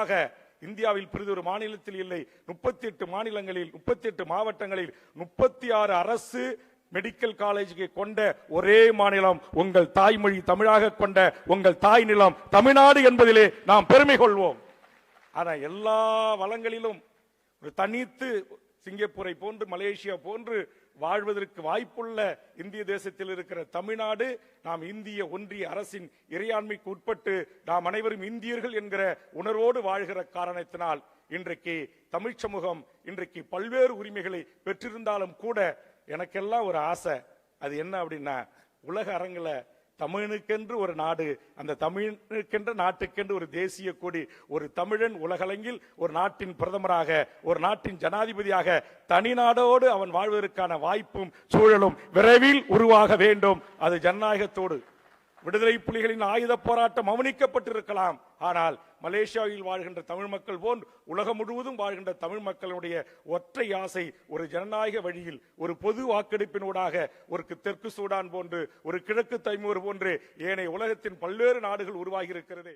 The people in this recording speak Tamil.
அதிகமாக இந்தியாவில் பிரிது ஒரு மாநிலத்தில் இல்லை. முப்பத்தி எட்டு மாநிலங்களில் முப்பத்தி எட்டு மாவட்டங்களில் முப்பத்தி ஆறு அரசு மெடிக்கல் காலேஜுக்கு கொண்ட ஒரே மாநிலம் உங்கள் தாய்மொழி தமிழாக கொண்ட உங்கள் தாய் நிலம் தமிழ்நாடு என்பதிலே நாம் பெருமை கொள்வோம். ஆனா எல்லா வளங்களிலும் ஒரு தனித்து சிங்கப்பூரை போன்று மலேசியா போன்று வாழ்வதற்கு வாய்ப்புள்ள இந்திய தேசத்தில் இருக்கிற தமிழ்நாடு நாம் இந்திய ஒன்றிய அரசின் இறையாண்மைக்கு உட்பட்டு நாம் அனைவரும் இந்தியர்கள் என்கிற உணர்வோடு வாழ்கிற காரணத்தினால் இன்றைக்கு தமிழ் சமூகம் இன்றைக்கு பல்வேறு உரிமைகளை பெற்றிருந்தாலும் கூட எனக்கெல்லாம் ஒரு ஆசை. அது என்ன அப்படின்னா உலக அரங்கில் தமிழனுக்கென்று ஒரு நாடு அந்த தமிழனுக்கென்ற நாட்டுக்கென்று ஒரு தேசிய கொடி ஒரு தமிழன் உலகளங்கில் ஒரு நாட்டின் பிரதமராக ஒரு நாட்டின் ஜனாதிபதியாக தனி நாடோடு அவன் வாழ்வதற்கான வாய்ப்பும் சூழலும் விரைவில் உருவாக வேண்டும். அது ஜனநாயகத்தோடு. விடுதலை புலிகளின் ஆயுத போராட்டம் மௌனிக்கப்பட்டிருக்கலாம் ஆனால் மலேசியாவில் வாழ்கின்ற தமிழ் மக்கள் போல் உலகம் முழுவதும் வாழ்கின்ற தமிழ் மக்களுடைய ஒற்றை ஆசை ஒரு ஜனநாயக வழியில் ஒரு பொது வாக்கெடுப்பினூடாக ஒரு தெற்கு சூடான் போன்று ஒரு கிழக்கு தைமூர் போன்று ஏனைய உலகத்தின் பல்வேறு நாடுகள் உருவாகி இருக்கிறது